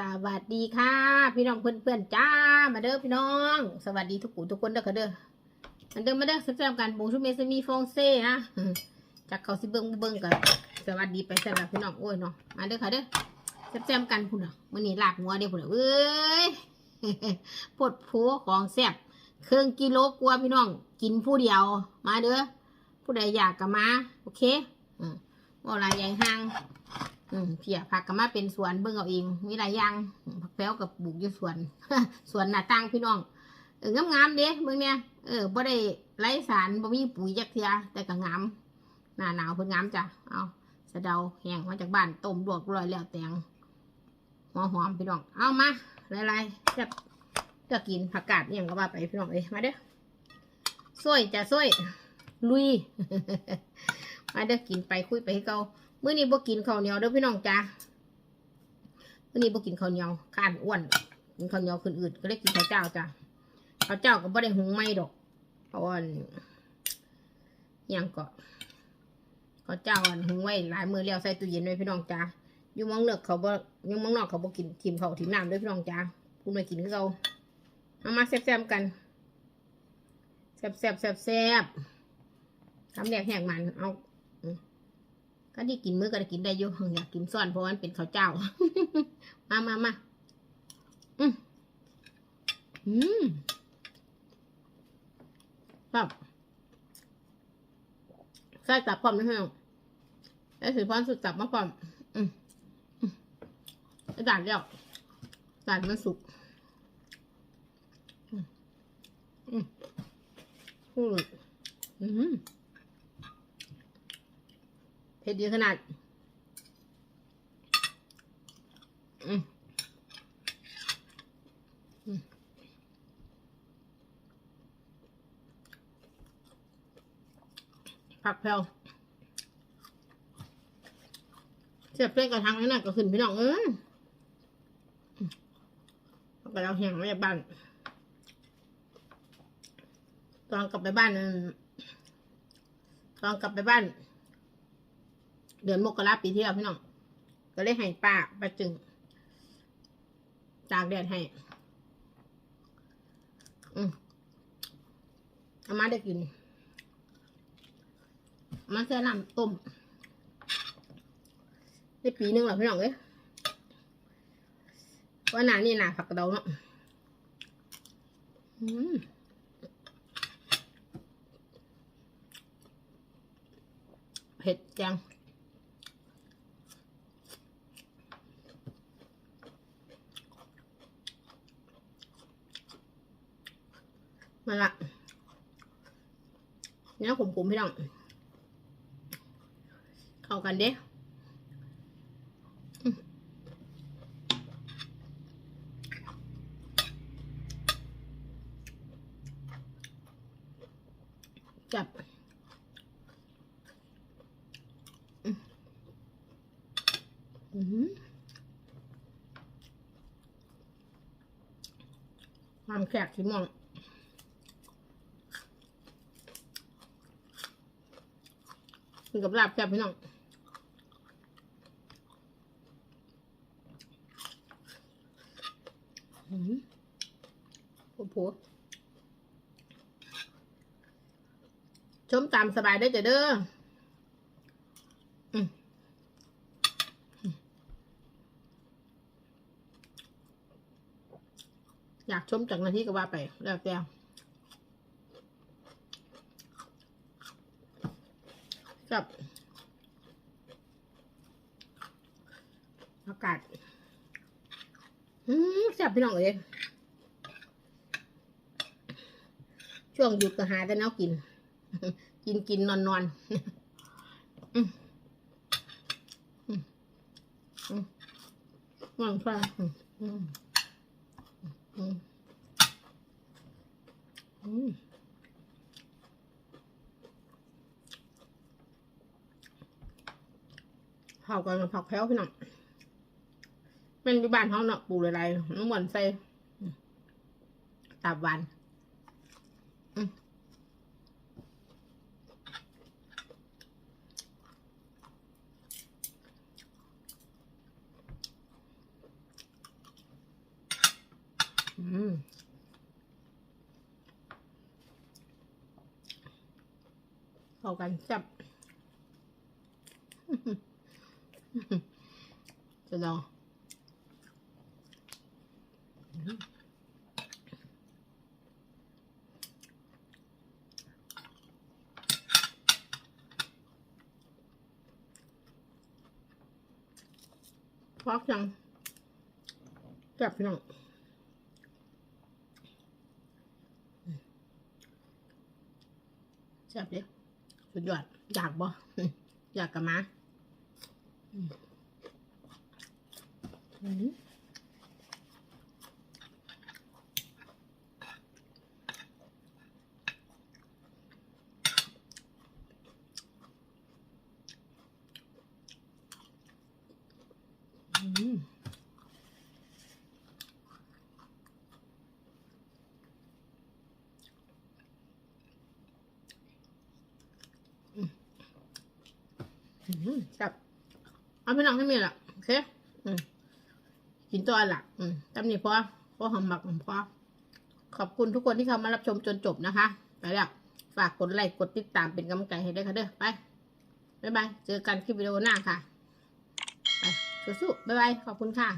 สวัสดีค่ะ พี่น้องเพื่อนๆจ้า มาเด้อพี่น้อง สวัสดีทุกผู้ทุกคนเด้อค่ะเด้อมาเด้อมาเด้อแซ่บๆกันปูชุเมสมีฟองเซ่นะจากเขาสิเบิ้งเบิ้งกันสวัสดีไปสำหรับพี่น้องโอ้ยเนาะมาเด้อค่ะเด้อแซ่บๆกันพุ่นอะมื้อนี้ลาบหัวเด้พุ่นอะเอ้ยปวดโผของแซ่บเครื่องกิโลกว่าพี่น้อง กินผู้เดียว มาเด้อผู้ใดอยากก็มา โอเคอืมว่าอะไรใหญ่ห้าง อืมเพียผักก็มาเป็นสวนเบิ่งเอาเองมีหลายอย่างผักแป้วกับปลูกอยู่สวน สวนหน้าตั้งพี่น้องเอองามๆเด้เบิ่งเนี่ยเออบ่ได้ไร้สารบ่มีปุ๋ยจักเทียแต่ก็งามหน้าหนาวเพิ่นงามจ้ะเอาสะเดาแห้งมาจากบ้านต้มลวกร้อยแล้วแตงหัวหอมพี่น้องเอามาหลายๆแบบก็กินผักกาดอย่างก็ว่าไปพี่น้องเอ้ยมาเด้อซอยจ้ะซอยลุยมาเด้อกินไปคุยไปให้เกา มื้อนี้บ่กินข้าวเหนียวเด้อพี่น้องจ้ามื้อนี้บ่กินข้าวเหนียวข้านอ้วนกินข้าวเหนียวคนอื่นก็เลยกินข้าวเจ้าจ้าข้าวเจ้าก็บ่ได้หุงไม่ดอกเพราะว่าอันยังก็ข้าวเจ้าอันหุงไว้หลายมื้อแล้วใส่ตู้เย็นไว้พี่น้องจ้าอยู่มองเนอกเขาบ่อยู่มองนอกเขาบ่กินทิมเขาทิมน้ำด้อพี่น้องจ้าพูดไม่กินคือเก่าเอามาแซ่บๆกันแซ่บๆแซ่บๆทำแดกแหกมันเอา ก็ที่กินมื้อก็ได้กินได้อยู่อยากกินซ่อนเพราะว่ามันเป็นข้าวเจ้า มามามาอืมอืมครับใส่ตับพร้อมนะพี่น้องไอ้สือพรสุดจับมาพร้อม อืมอืมไอ้ด่านเดียวด่านมันสุกอืมอืมอืมอืม เผ็ดดีขนาดอืมอืมผักแพลวเสียบเส้นกระทังนั่นน่ะก็ขึ้นพี่น้องเอ้ยอืมเอาเราห้งไว้บ้าน ตอนกลับไปบ้าน ตอนกลับไปบ้าน เดือนมกราปีที่แล้วพี่น้อง ก็เลยให้ป้าป้าจึงตากแดดให้ อืมเอามาได้กินเอามาแค่น้ำต้ม ได้ปีหนึงแล้วพี่น้องเอ้ยว่าหนานี่หนาผักกระเดาเนาะอืมเผ็ดจัง มาละเนื้อขมๆพี่น้องเข้ากันเด้จับอืมความแขกสิมอง กินกับลาบแซ่บพี่น้องอืมโอ้โหชมตามสบายได้อจ้ะเด้ออืมอืมอยากชมจากนาทีก็ว่าไป แล้วแต่ กับอากาศอืมแซ่บพี่น้องเอ้ยช่วงหยุดก็หาแต่แนวกิน กินกินนอนนอนอืมอืมอืมนอนฟ้าอืมอืม ข้าวกันผักแพ้วพี่น้องเป็นที่บ้านเขาเนาะปลูกอะไรน้ำเหมือนใส่ตับวันอืมเข้ากันจับ จะลองพอกยังแซ่บพี่น้องแซ่บดิสุดยอด อยากบ่อยากกับมา อืมอืมอืมอืมแซ่บ เอาไปนั่งให้มีละโอเคอืมกินตัวอันละอืมตำนี่พอพอหอมหมักพอขอบคุณทุกคนที่เข้ามารับชมจนจบนะคะ ไปแล้ว ฝากกดไลค์กดติดตามเป็นกำลังใจให้ด้วยค่ะเด้อไปบ๊ายบายเจอกันคลิปวิดีโอหน้าค่ะ ไปสู้ๆบ๊ายบายขอบคุณค่ะ